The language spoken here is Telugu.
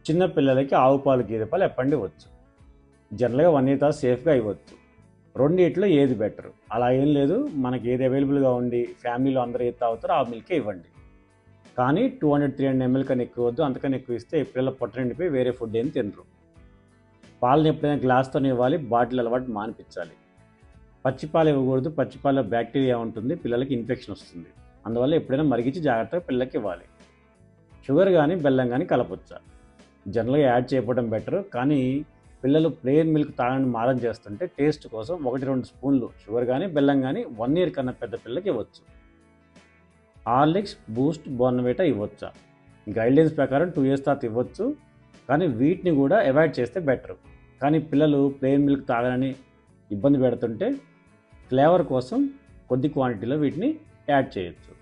చిన్న పిల్లలకి ఆవు పాలు గేదె పాలు ఎప్పండి వచ్చు. జనరల్గా వన్ ఇయర్ సేఫ్గా ఇవ్వచ్చు. రెండిట్లో ఏది బెటర్? అలా ఏం లేదు. మనకి ఏది అవైలబుల్గా ఉండి ఫ్యామిలీలో అందరూ ఏది తాగుతారో ఆ మిల్కే ఇవ్వండి. కానీ two hundred three hundred ML కన్నా ఎక్కువ వద్దు. అంతకన్నా ఎక్కువ ఇస్తే పిల్లల పొట్ట నిండిపోయి వేరే ఫుడ్ ఏం తినరు. పాలను ఎప్పుడైనా గ్లాస్తో ఇవ్వాలి. బాటిల్ అలవాటు మానిపించాలి. పచ్చిపాలు ఇవ్వకూడదు. పచ్చిపాలలో బ్యాక్టీరియా ఉంటుంది. పిల్లలకి ఇన్ఫెక్షన్ వస్తుంది. అందువల్ల ఎప్పుడైనా మరిగించి జాగ్రత్తగా పిల్లలకి ఇవ్వాలి. షుగర్ కానీ బెల్లం కానీ కలపొచ్చా? జనరల్గా యాడ్ చేయకపోవడం బెటర్. కానీ పిల్లలు ప్లేన్ మిల్క్ తాగని మారం చేస్తుంటే టేస్ట్ కోసం ఒకటి రెండు స్పూన్లు షుగర్ కానీ బెల్లం కానీ వన్ ఇయర్ కన్నా పెద్ద పిల్లలకి ఇవ్వచ్చు. హార్లిక్స్ బూస్ట్ బోర్నవేటా ఇవ్వచ్చా? గైడ్లైన్స్ ప్రకారం టూ ఇయర్స్ తర్వాత ఇవ్వచ్చు. కానీ వీటిని కూడా అవాయిడ్ చేస్తే బెటర్. కానీ పిల్లలు ప్లెయిన్ మిల్క్ తాగాలని ఇబ్బంది పెడుతుంటే ఫ్లేవర్ కోసం కొద్ది క్వాంటిటీలో వీటిని యాడ్ చేయొచ్చు.